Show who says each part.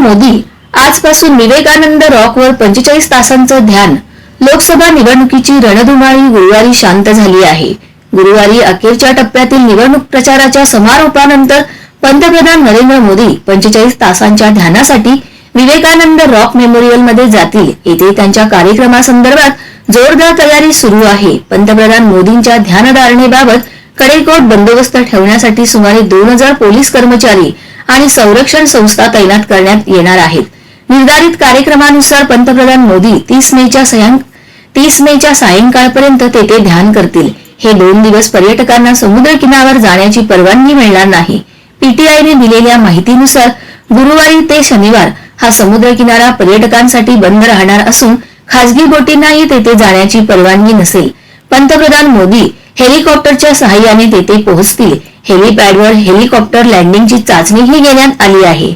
Speaker 1: मोदी आजपासून विवेकानंद रॉकवर पंचेचाळीस तासांचं ध्यान. लोकसभा निवडणुकीची रणधुमाळी गुरुवारी शांत झाली आहे. गुरुवारी अखेरच्या टप्प्यातील निवडणूक प्रचाराच्या समारोपानंतर पंतप्रधान नरेंद्र मोदी पंचेचाळीस तासांच्या ध्यानासाठी विवेकानंद रॉक मेमोरियलमध्ये जातील. येथे त्यांच्या कार्यक्रमासंदर्भात जोरदार तयारी सुरू आहे. पंतप्रधान मोदींच्या ध्यानधारणेबाबत कडेकोट बंदोबस्त ठेवण्यासाठी सुमारे दोन हजार पोलीस कर्मचारी आणि संरक्षण संस्था तैनात करण्यात येणार आहेत. निर्धारित कार्यक्रमानुसार पंतप्रधान मोदी तीस मेच्या तीस मेच्या सायंकाळपर्यंत तेथे ध्यान करतील. हे दोन दिवस पर्यटकांना समुद्र किनाऱ्यावर जाण्याची परवानगी मिळणार नाही. पीटीआयने दिलेल्या माहितीनुसार गुरुवारी ते शनिवार हा समुद्र किनारा पर्यटकांसाठी बंद राहणार असून खासगी बोटींनाही तेथे जाण्याची परवानगी नसेल. पंतप्रधान मोदी हेलिकॉप्टरच्या सहाय्याने तेथे पोहोचतील. हेलिपॅडवर हेलिकॉप्टर लँडिंगची चाचणीही घेण्यात आली आहे.